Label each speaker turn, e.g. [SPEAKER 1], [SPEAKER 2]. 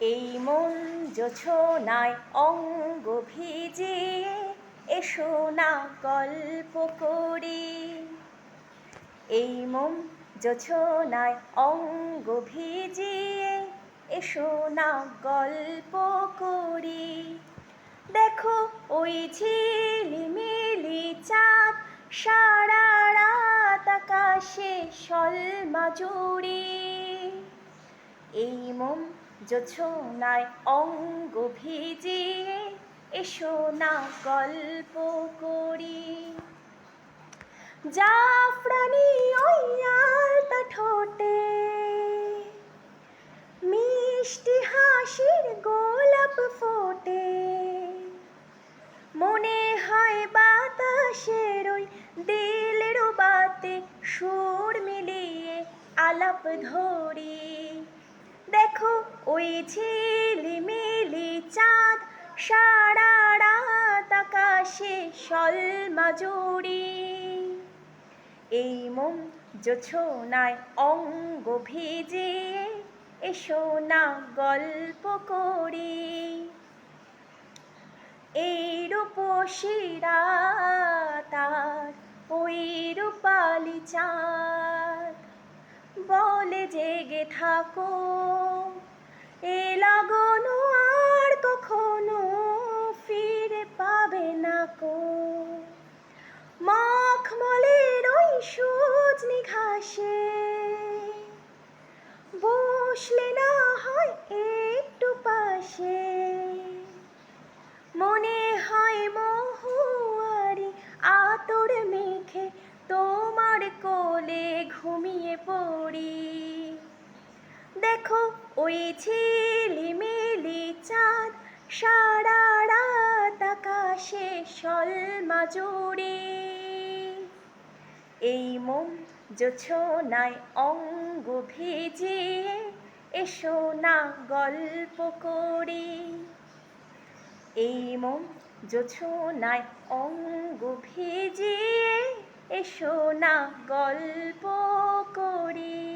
[SPEAKER 1] এই মন জোছনায় অঙ্গ ভিজিয়ে এসো না গল্প করি। এই মন জোছনায় অঙ্গ ভিজিয়ে এসো না গল্প করি। দেখো ওই ঝিলিমিলি চাঁদ, সারা রাত আকাশে সলমা জুড়ি। এই মন জোছনায় অঙ্গ ভিজিয়ে এসো না গল্প করি। জাফরানি ওই আলতা ঠোঁটে মিষ্টি হাসির গোলাপ ফোটে। মনে হয় বাতাসের ওই দিলের বাতে সুর মিলিয়ে আলাপ ধরি। দেখো ওই ঝিলিমিলি চাঁদ সারা রাত আকাশে সলমা জুড়ি এই মন জোছনায় অঙ্গ ভিজে এসো না গল্প করি। এই রূপসীরা তার ওই রূপালি চাঁদ। বলে জেগে থাকো। এ লগন আর কখনো ফিরে পাবে না কো। মখমলের ওই সজনি ঘাসে বসলে না হয় একটু পাশে। মনে হয় মহুয়ারি আতর মেখে তোমার কোলে ঘুমিয়ে পড়ি। দেখো, ওই ঝিলিমিলি চাঁদ, সারা রাত আকাশে সলমা জুড়ি এই মন জোছনায় অঙ্গ ভিজিয়ে এসো না গল্প করি। এই মন জোছনায় অঙ্গ ভিজিয়ে এসো না গল্প করি।